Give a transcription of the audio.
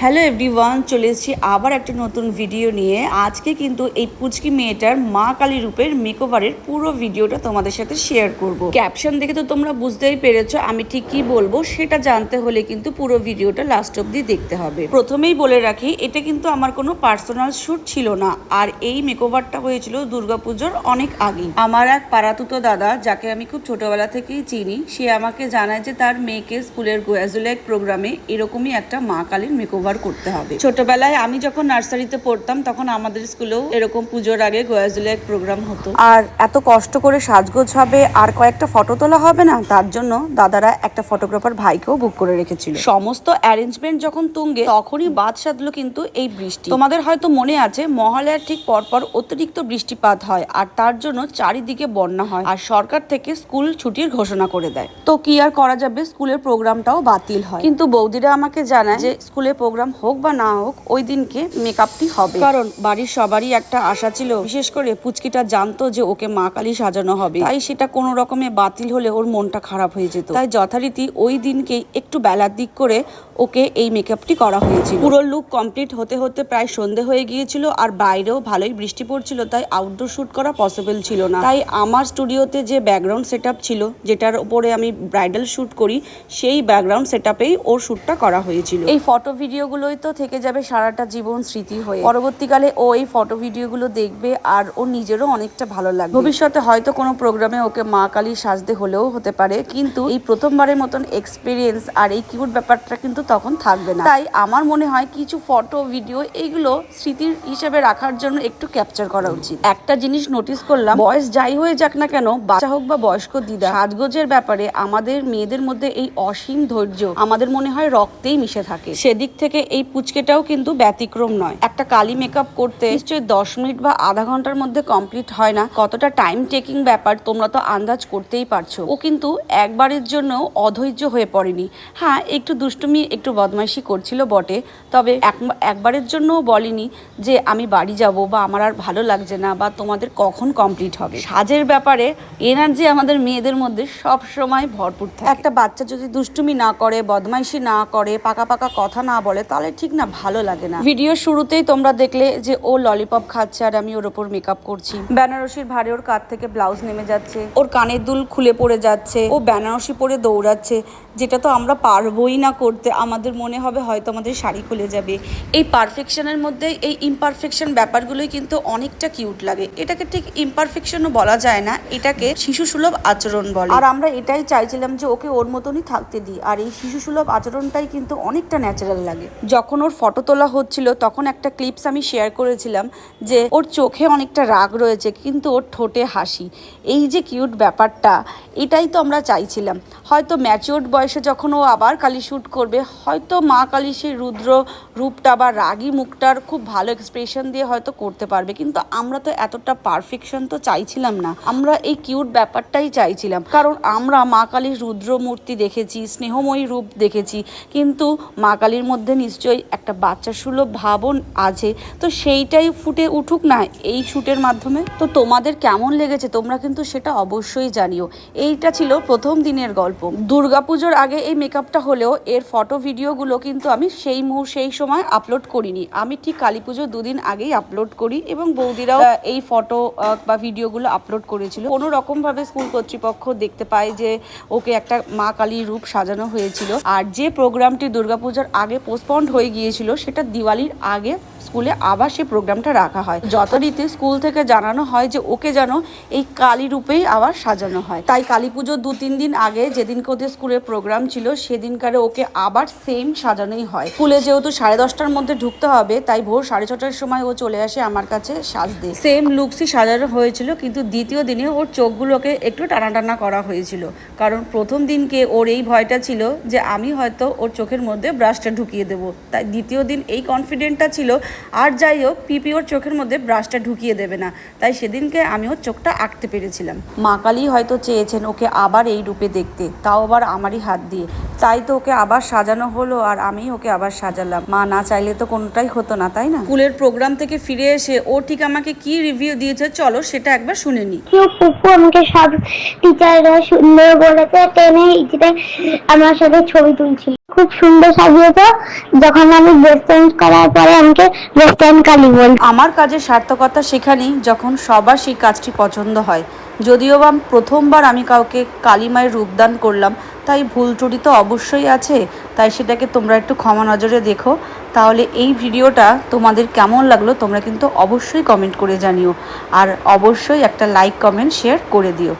Hello everyone চলে এসেছি আবার একটা নতুন ভিডিও নিয়ে। আজকে কিন্তু এই পুচকি মেয়েটার মা কালী রূপের মেকওভারের পুরো ভিডিওটা তোমাদের সাথে শেয়ার করব। ক্যাপশন দেখে তো তোমরা বুঝতেই পেরেছ আমি ঠিক কি বলব, সেটা জানতে হলে কিন্তু পুরো ভিডিওটা লাস্ট অব্দি দেখতে হবে। প্রথমেই বলে রাখি, এটা কিন্তু আমার কোনো পার্সোনাল শ্যুট ছিল না, আর এই মেকওভারটা হয়েছিল দুর্গাপুজোর অনেক আগে আমার এক পাড়াতুতো দাদা, যাকে আমি খুব ছোটবেলা থেকেই চিনি, সে আমাকে জানায় যে তার মেয়েকে স্কুলের গোয়াজুলেক প্রোগ্রামে এরকমই একটা মা কালীর মেকওভার করতে হবে। ছোটবেলায় আমি যখন নার্সারিতে পড়তাম তখন আমাদের স্কুলেও এরকম পুজোর আগে গোয়াজুলেক প্রোগ্রাম হতো। আর এত কষ্ট করে সাজগোজ হবে আর কয়েকটা ফটো তোলা হবে না তার জন্য দাদারা একটা ফটোগ্রাফার ভাইকেও বুক করে রেখেছিল। সমস্ত অ্যারেঞ্জমেন্ট যখন তুঙ্গে তখনই বাদ সাধলো কিন্তু এই বৃষ্টি। তোমাদের হয়তো মনে আছে মহালয়ার ঠিক পরপর অতিরিক্ত বৃষ্টিপাত হয় আর তার জন্য চারিদিকে বন্যা হয় আর সরকার থেকে স্কুল ছুটির ঘোষণা করে দেয়। তো কি আর করা যাবে? স্কুলের প্রোগ্রামটাও বাতিল হয়। কিন্তু বৌদিরা আমাকে জানায় যে স্কুলে প্রোগ্রাম হোক বা না হোক ওই দিনকে মেকআপটি হবে। কারণ বাড়ির সবারই একটা আশা ছিল বিশেষ করে পুচকিটা জানতো যে ওকে মা কালী সাজানো হবে। তাই সেটা কোনো রকমে বাতিল হলে ওর মনটা খারাপ হয়ে যেত। তাই যথারীতি ওই দিনকেই একটু বেলার দিক করে ওকে এই মেকআপটি করা হয়েছিল। পুরো লুক কমপ্লিট হতে হতে প্রায় সন্ধে হয়ে গিয়েছিল আর বাইরেও ভালোই বৃষ্টি পড়ছিল তাই আউটডোর শুট করা পসিবল ছিল না। তাই আমার স্টুডিওতে যে ব্যাকগ্রাউন্ড সেট ছিল যেটার উপরে আমি ব্রাইডাল শ্যুট করি সেই ব্যাকগ্রাউন্ড সেট ওর শ্যুটটা করা হয়েছিল। এই ফটো ভিডিওগুলোই তো থেকে যাবে সারাটা জীবন স্মৃতি হয়ে। পরবর্তীকালে ও এই ফটো ভিডিওগুলো দেখবে আর ও নিজেরও অনেকটা ভালো লাগবে। ভবিষ্যতে হয়তো কোনো প্রোগ্রামে ওকে মা কালী সাজতে হলেও হতে পারে, কিন্তু এই প্রথমবারের মতন এক্সপিরিয়েন্স আর এই কিউট ব্যাপারটা কিন্তু তখন থাকবে না। তাই আমার মনে হয় কিছু ফটো ভিডিও এইগুলো স্মৃতির হিসেবে রাখার জন্য একটু ক্যাপচার করা উচিত। একটা জিনিস নোটিস করলাম, বয়স যাই হয়ে যাক না কেন, বাচ্চা হোক বা বয়স্ক দিদা, সাজগোজের ব্যাপারে আমাদের মেয়েদের মধ্যে এই অসীম ধৈর্য আমাদের মনে হয় রক্তেই মিশে থাকে। সেদিক থেকে এই পুচকেটাও কিন্তু ব্যতিক্রম নয়। একটা কালি মেকআপ করতে নিশ্চয়ই দশ মিনিট বা আধা ঘণ্টার মধ্যে কমপ্লিট হয় না। কতটা টাইম টেকিং ব্যাপার তোমরা তো আন্দাজ করতেই পারছ। ও কিন্তু একবারের জন্য অধৈর্য হয়ে পড়েনি। হ্যাঁ একটু দুষ্টুমি, একটু বদমাইশি করছিল বটে, তবে এক- একবারের জন্যও বলেনি যে আমি বাড়ি যাব বা আমার আর ভালো লাগছে না বা তোমাদের কখন কমপ্লিট হবে। সাজের ব্যাপারে এনার্জি আমাদের মেয়েদের মধ্যে সব সময় ভরপুর থাকে। একটা বাচ্চা যদি দুষ্টুমি না করে, বদমাইশি না করে, পাকা পাকা কথা না বলে তাহলে ঠিক না ভালো লাগে না। ভিডিও শুরুতেই তোমরা দেখলে যে ও ললিপপ খাচ্ছে আর আমি ওর ওপর মেকআপ করছি। বেনারসির ভারে ওর কাঁধ থেকে ব্লাউজ নেমে যাচ্ছে। ওর কানের দুল খুলে পড়ে যাচ্ছে। ও বেনারসি পরে দৌড়াচ্ছে। যেটা তো আমরা পারবোই না করতে আমাদের মনে হবে হয়তো আমাদের শাড়ি খুলে যাবে। এই পারফেকশনের মধ্যে এই ইমপারফেকশন ব্যাপারগুলোই কিন্তু অনেকটা কিউট লাগে। এটাকে ঠিক ইমপারফেকশনও বলা যায় না এটাকে শিশু সুলভ আচরণ বলে। আর আমরা এটাই চাইছিলাম যে ওকে ওর মতনই থাকতে দিই আর এই শিশু সুলভ আচরণটাই কিন্তু অনেকটা ন্যাচারাল লাগে। যখন ওর ফটো তোলা হচ্ছিল তখন একটা ক্লিপস আমি শেয়ার করেছিলাম যে ওর চোখে অনেকটা রাগ রয়েছে কিন্তু ওর ঠোঁটে হাসি। এই যে কিউট ব্যাপারটা এটাই তো আমরা চাইছিলাম। হয়তো ম্যাচিওর্ড বয়সে যখন ও আবার কালী শ্যুট করবে, হয়তো মা কালী সেই রুদ্র রূপটা বা রাগী মুখটার খুব ভালো এক্সপ্রেশন দিয়ে হয়তো করতে পারবে। কিন্তু আমরা তো এতটা পারফেকশন তো চাইছিলাম না। আমরা এই কিউট ব্যাপারটাই চাইছিলাম। কারণ আমরা মা কালীর রুদ্র মূর্তি দেখেছি, স্নেহময়ী রূপ দেখেছি, কিন্তু মা কালীর মধ্যে নিশ্চয়ই একটা বাচ্চা সুলভ ভাবন আছে। তো সেইটাই ফুটে উঠুক না এই শ্যুটের মাধ্যমে। তো তোমাদের কেমন লেগেছে? তোমরা কিন্তু সেটা অবশ্যই জানিও। এইটা ছিল প্রথম দিনের গল্প। দুর্গাপুজোর আগে এই মেকআপটা হলেও এর ফটো ভিডিওগুলো কিন্তু আমি সেই মুহূর্তে সেই সময় আপলোড করিনি। আমি ঠিক কালী পুজোর দুদিন আগেই আপলোড করি এবং বৌদিরাও এই ফটো বা ভিডিওগুলো আপলোড করেছিল। কোনো রকমভাবে স্কুল কর্তৃপক্ষ দেখতে পায় যে ওকে একটা মা কালীর রূপ সাজানো হয়েছিল। আর যে প্রোগ্রামটি দুর্গাপূজার আগে পোস্টপন্ড হয়ে গিয়েছিল, সেটা দিওয়ালির আগে স্কুলে আবার সেই প্রোগ্রামটা রাখা হয়। যত রীতি স্কুল থেকে জানানো হয় যে ওকে যেন এই কালী রূপেই আবার সাজানো হয়। তাই কালী পুজোর দু তিন দিন আগে, যেদিনকে ওদের স্কুলের প্রোগ্রাম ছিল, সেদিনকারে ওকে আবার সেম সাজানোই হয়। স্কুলে যেহেতু সাড়ে দশটার মধ্যে ঢুকতে হবে, তাই ভোর সাড়ে ছটার সময় ও চলে আসে আমার কাছে সাজতে। সেম লুকসই সাজানো হয়েছিল, কিন্তু দ্বিতীয় দিনে ওর চোখগুলোকে একটু টানা টানা করা হয়েছিল। কারণ প্রথম দিনকে ওর এই ভয়টা ছিল যে, আমি হয়তো ওর চোখের মধ্যে ব্রাশটা ঢুকিয়ে দেবো। তাই দ্বিতীয় দিন এই কনফিডেন্টটা ছিল, আর যাই হোক, পিপি ওর চোখের মধ্যে ব্রাশটা ঢুকিয়ে দেবে না। তাই সেদিনকে আমি ওর চোখটা আঁকতে পেরেছিলাম। মা কালী হয়তো চেয়েছেন ওকে আবার এই রূপে দেখতে, তাও আবার আমারই হাত দিয়ে তাই তো ওকে আবার সাজানো হলো আর আমি ওকে আবার সাজালাম। মা না চাইলে তো কোনোটাই হতো না তাই না? স্কুলের প্রোগ্রাম থেকে ফিরে এসে ও ঠিক আমাকে কি রিভিউ দিয়েছে চলো সেটা একবার শুনে নি। কেউ পুপু আমাকে সব টিচাররা সুন্দর বলেছে টেনে ইচিতে আমার সাথে ছবি তুলছিল। খুব সুন্দর সাজিয়েছো যখন আমি ড্রেস চেঞ্জ করার পরে আমাকে ওয়েস্টার্ন কালি বল। আমার কাজের সার্থকতা সেখানেই যখন সবার সেই কাজটি পছন্দ হয়। যদিও বা প্রথমবার আমি কাউকে কালিমায়ের রূপদান করলাম তাই ভুল ত্রুটি তো অবশ্যই আছে, তাই সেটাকে তোমরা একটু ক্ষমা নজরে দেখো। তাহলে এই ভিডিওটা তোমাদের কেমন লাগল তোমরা কিন্তু অবশ্যই কমেন্ট করে জানিও। আর অবশ্যই একটা লাইক কমেন্ট শেয়ার করে দিও।